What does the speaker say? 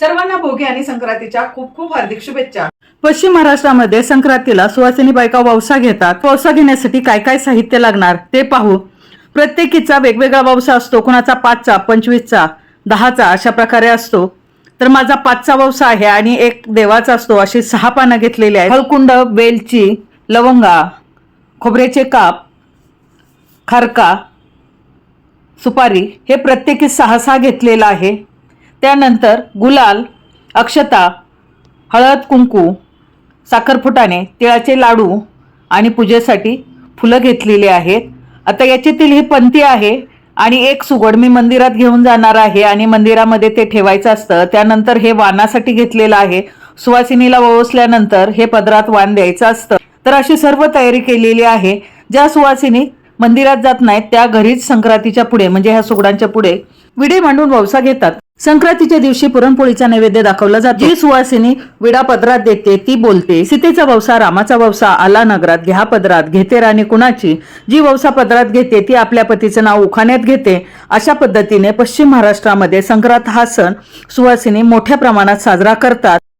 सर्वांना भोगी आणि संक्रांतीच्या खूप खूप हार्दिक शुभेच्छा. पश्चिम महाराष्ट्रामध्ये संक्रांतीला सुवासिनी बायका वावसा घेतात. पावसा घेण्यासाठी काय काय साहित्य लागणार ते पाहू. प्रत्येकीचा वेगवेगळा वावसा असतो. कुणाचा पाचचा पंचवीसचा दहाचा अशा प्रकारे असतो. तर माझा पाचचा वावसा आहे आणि एक देवाचा असतो. अशी सहा पानं घेतलेली आहेत. हळकुंड वेलची लवंगा खोबऱ्याचे काप खारका सुपारी हे प्रत्येकी सहा सहा घेतलेलं आहे. त्यानंतर गुलाल अक्षता हळद कुंकू साखरफुटाने तिळाचे लाडू आणि पूजेसाठी फुलं घेतलेली आहेत. आता याच्यातील ही पंथी आहे आणि एक सुगड मी मंदिरात घेऊन जाणार आहे आणि मंदिरामध्ये ते ठेवायचं असतं. त्यानंतर हे वानासाठी घेतलेलं आहे. सुवासिनीला वळसल्यानंतर हे पदरात वाण द्यायचं असतं. तर अशी सर्व तयारी केलेली आहे. ज्या सुवासिनी मंदिरात जात नाहीत त्या घरीच संक्रांतीच्या पुढे म्हणजे ह्या सुगडांच्या पुढे विडे मांडून वौसा घेतात. संक्रांतीच्या दिवशी पुरणपोळीचा नैवेद्य दाखवला जातो. जी सुवासिनी विडा पदरात देते ती बोलते सीतेचा वौसा रामाचा ववसा आला नगरात घ्या पदरात घेते राणी कुणाची? जी वौसा पदरात घेते ती आपल्या पतीचं नाव उखाण्यात घेते. अशा पद्धतीने पश्चिम महाराष्ट्रामध्ये संक्रांत हा सण सुवासिनी मोठ्या प्रमाणात साजरा करतात.